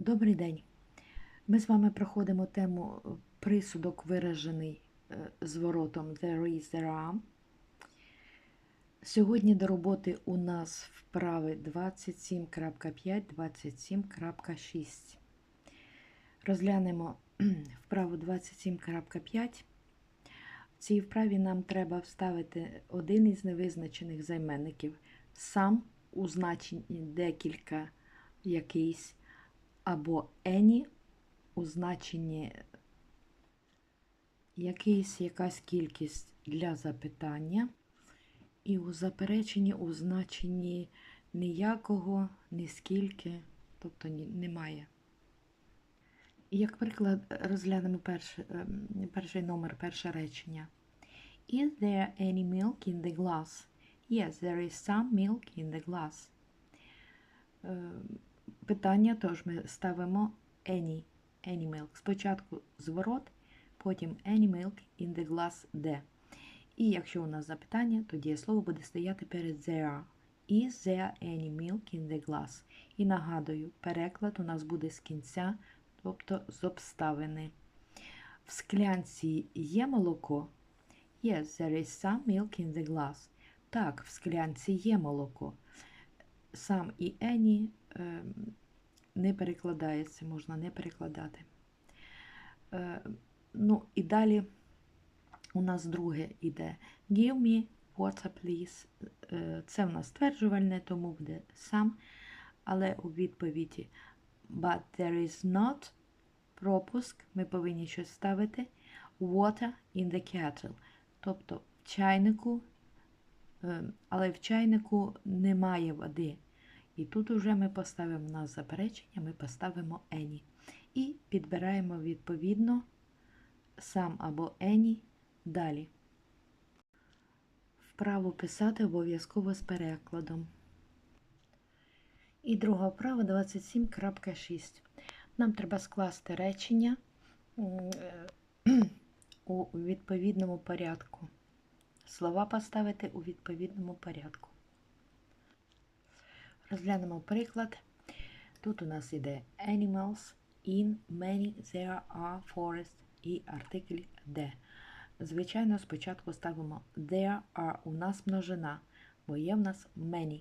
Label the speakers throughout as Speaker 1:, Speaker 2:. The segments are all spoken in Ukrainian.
Speaker 1: Добрий день. Ми з вами проходимо тему е, присудок виражений е, зворотом there is, there are. Сьогодні до роботи у нас вправи 27.5, 27.6. Розглянемо вправу 27.5. В цій вправі нам треба вставити один із невизначених займенників сам у значенні декілька якийсь або any у значенні якийсь якась кількість для запитання, і у запереченні у значенні ніякого, ні скільки, тобто немає. Як приклад, розглянемо перший, ем, перший номер, перше речення. Is there any milk in the glass? Yes, there is some milk in the glass. Питання, тож ми ставимо any, any milk. Спочатку зворот, потім any milk in the glass де. І якщо у нас запитання, то дієслово буде стояти перед there. Is there any milk in the glass? І нагадую, переклад у нас буде з кінця, тобто з обставини. В склянці є молоко? Yes, there is some milk in the glass. Так, в склянці є молоко. Сам і ем, не перекладається, можна не перекладати. Е, ну, і далі у нас друге іде Give me water, please. Е, Це в нас стверджувальне, тому буде сам, але у відповіді But there is not пропуск, ми повинні щось ставити water in the kettle. Тобто в чайнику, е, але в чайнику немає води. І тут уже ми поставимо на заперечення, ми поставимо any. І підбираємо відповідно сам або any далі. Вправу писати обов'язково з перекладом. І друга вправа 27.6. Нам треба скласти речення у відповідному порядку. Слова поставити у відповідному порядку. Розглянемо приклад. Тут у нас іде animals, in, many, there are, forest і артикль де. Звичайно, спочатку ставимо there are у нас множина, бо є в нас many.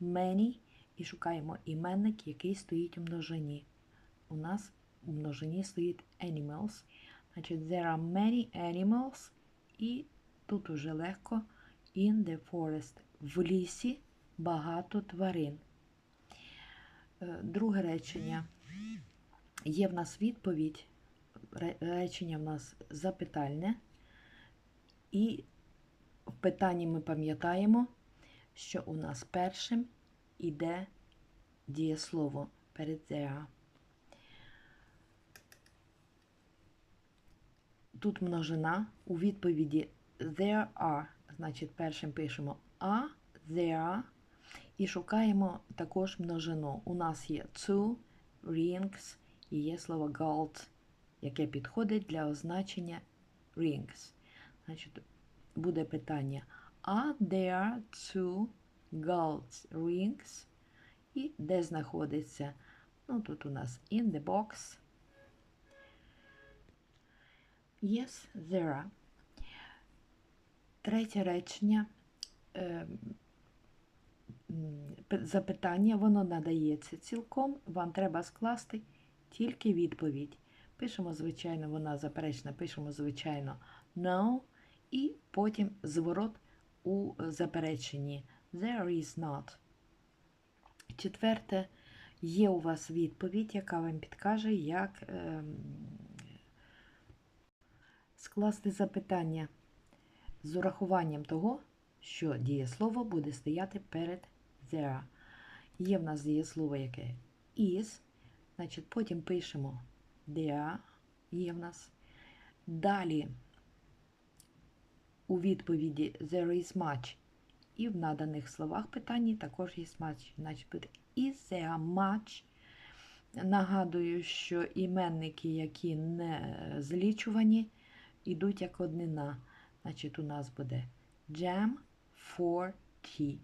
Speaker 1: Many і шукаємо іменник, який стоїть у множині. У нас у множині стоїть animals. Значить, there are many animals, і тут уже легко in the forest. В лісі багато тварин. Е, Друге речення. Є в нас відповідь. Речення в нас запитальне. І в питанні ми пам'ятаємо, що у нас першим іде дієслово перед there. Тут множина у відповіді there are, значить, першим пишемо a, there, і шукаємо також множину. У нас є two, rings і є слово gold, яке підходить для означення rings. Значить, буде питання Are there two gold rings? І де знаходиться? Ну, тут у нас in the box. Yes, there are. Третє речення. Запитання, воно надається цілком, вам треба скласти тільки відповідь. Пишемо, звичайно, вона заперечна, пишемо, звичайно, no, і потім зворот у запереченні. There is not. Четверте, є у вас відповідь, яка вам підкаже, як ем, скласти запитання з урахуванням того, що дієслово буде стояти перед there. Є в нас дієслово, яке is, значить потім пишемо there, є в нас. Далі у відповіді there is much. І в наданих словах питанні також є much. Значить буде is there much. Нагадую, що іменники, які не злічувані, йдуть як однина. Значить, у нас буде jam for tea.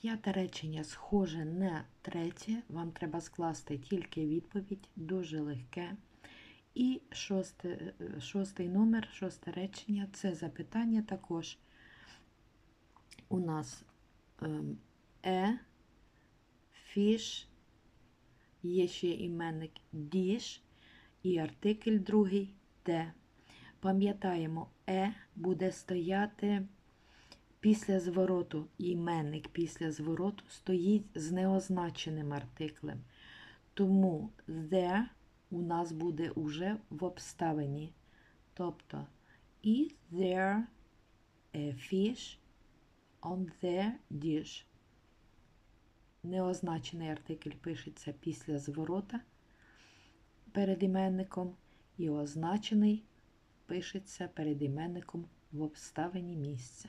Speaker 1: П'яте речення схоже на третє. Вам треба скласти тільки відповідь, дуже легке. І шосте, е, шостий номер, шосте речення це запитання також. У нас ем, е, фіш, є ще іменник діж і артикль другий де. Пам'ятаємо, е буде стояти після звороту. Іменник після звороту стоїть з неозначеним артиклем. Тому there у нас буде уже в обставині. Тобто, is there a fish on the dish? Неозначений артикль пишеться після зворота перед іменником, і означений пишеться перед іменником в обставині місця.